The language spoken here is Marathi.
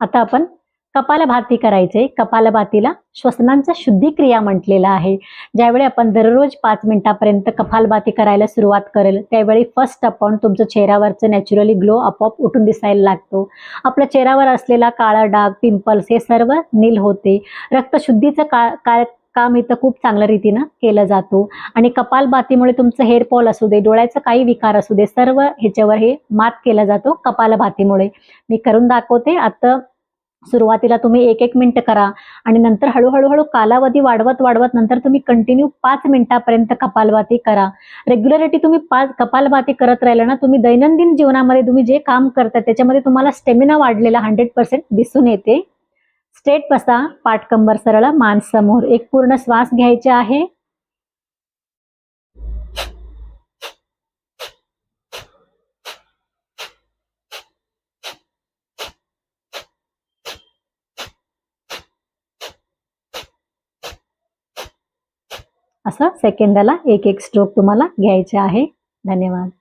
आता आपण कपालभाती करायचे कपालभातीला श्वसनांचा शुद्धिक्रिया म्हटलेला आहे. ज्यावेळी आपण दररोज पाच मिनिटापर्यंत कपालभाती करायला सुरुवात करेल त्यावेळी फर्स्ट आपण तुमचं चेहऱ्यावरचं नॅचरली ग्लो आपोआप उठून दिसायला लागतो. आपल्या चेहऱ्यावर असलेला काळा डाग पिंपल्स हे सर्व नील होते. रक्तशुद्धीचं का काय काम इथं खूप चांगल्या रीतीनं केलं जातो. आणि कपालभातीमुळे तुमचं हेअर फॉल असू दे डोळ्याचा काही विकार असू दे सर्व ह्याच्यावर हे मात केला जातो कपालभातीमुळे मी करून दाखवते. आता सुरुवातीला तुम्ही एक एक मिनिट करा आणि नंतर हळूहळू हळू कालावधी वाढवत वाढवत नंतर तुम्ही कंटिन्यू पाच मिनिटापर्यंत कपालभाती करा. रेग्युलरिटी तुम्ही पाच कपालभाती करत राहिला ना तुम्ही दैनंदिन जीवनामध्ये तुम्ही जे काम करता त्याच्यामध्ये तुम्हाला स्टेमिना वाढलेला हंड्रेड पर्सेंट दिसून येते. स्ट्रेट बसा पाठकंबर सरळ मान समोर. एक पूर्ण श्वास घ्यायचा आहे. असं सेकंदाला एक एक स्ट्रोक तुम्हाला घ्यायचा आहे. धन्यवाद.